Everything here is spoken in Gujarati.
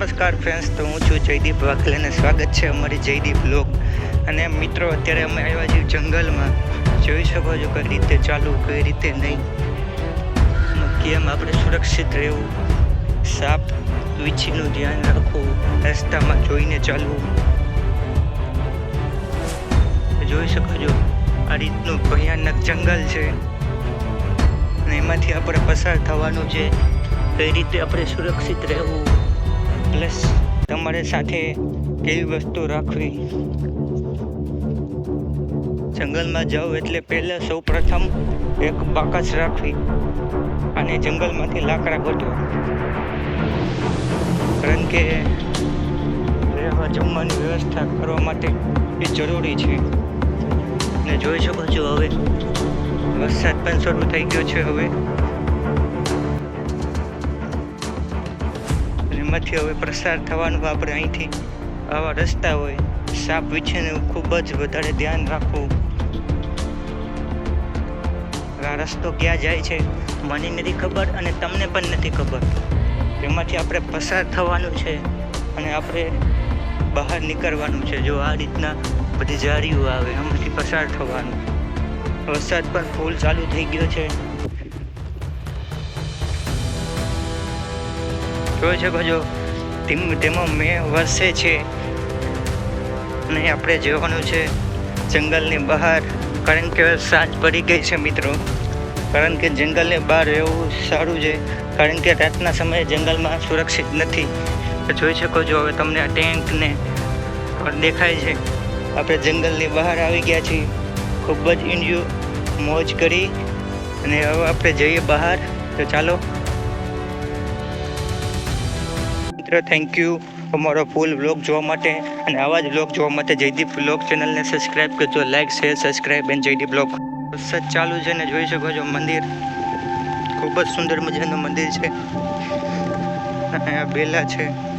નમસ્કાર ફ્રેન્ડ્સ તો હું છું જયદીપ વાઘેલ અને સ્વાગત છે અમારી જયદીપ બ્લોગ અને મિત્રો, અત્યારે અમે આવ્યા છીએ જંગલમાં. જોઈ શકો છો કઈ રીતે ચાલવું, કઈ રીતે નહીં. કેમ આપણે સુરક્ષિત રહેવું? સાપ વીછીનું ધ્યાન રાખવું, રસ્તામાં જોઈને ચાલવું. જોઈ શકો છો, આ રીતનું ભયાનક જંગલ છે. અને એમાંથી આપણે પસાર થવાનું છે. કઈ રીતે આપણે સુરક્ષિત રહેવું? તમારે સાથે કેવી વસ્તુ રાખવી? જંગલમાં જાઓ એટલે પહેલાં સૌ પ્રથમ એક બાકસ રાખવી અને જંગલમાંથી લાકડા ગોઠવા કારણ કે રહેવા જમવાની વ્યવસ્થા કરવા માટે એ જરૂરી છે. ને જોઈ શકો છો હવે વરસાદ પણ શરૂ થઈ ગયો છે હવે. એમાંથી હવે પ્રસાર થવાનું આપણે અહીંથી. આવા રસ્તા હોય. સાપ વિછેને ખૂબ જ વધારે ધ્યાન રાખવું. આ રસ્તો ક્યાં જાય છે, મને નથી ખબર અને તમને પણ નથી ખબર. એમાંથી આપણે પસાર થવાનું છે અને આપણે બહાર નીકળવાનું છે. જો આ રીતના બધી જાળીઓ આવે એમાંથી પસાર થવાનું. વરસાદ પણ ફૂલ ચાલુ થઈ ગયો છે. જોઈ શકો છો તેમ મેં વરસે છે. અને આપણે જવાનું છે જંગલની બહાર. કારણ કે સાંજ પડી ગઈ છે મિત્રો. કારણ કે જંગલની બહાર રહેવું સારું છે. કારણ કે રાતના સમયે જંગલમાં સુરક્ષિત નથી. જોઈ શકો છો, હવે તમને આ પણ દેખાય છે. આપણે જંગલની બહાર આવી ગયા છીએ. ખૂબ જ એન્જોય મોજ કરી. અને હવે આપણે જઈએ બહાર. તો ચાલો. મિત્રો થેન્ક યુ અમારો ફૂલ બ્લોગ જોવા માટે અને આવા જ બ્લોગ જોવા માટે જયદીપ બ્લોગ ચેનલને સબસ્ક્રાઈબ કરજો. Like share subscribe and Jaydeep blog સજ ચાલુ છે ને જોઈ શકો છો મંદિર. ખૂબ જ સુંદર મજાનું મંદિર છે. આ બેલા છે.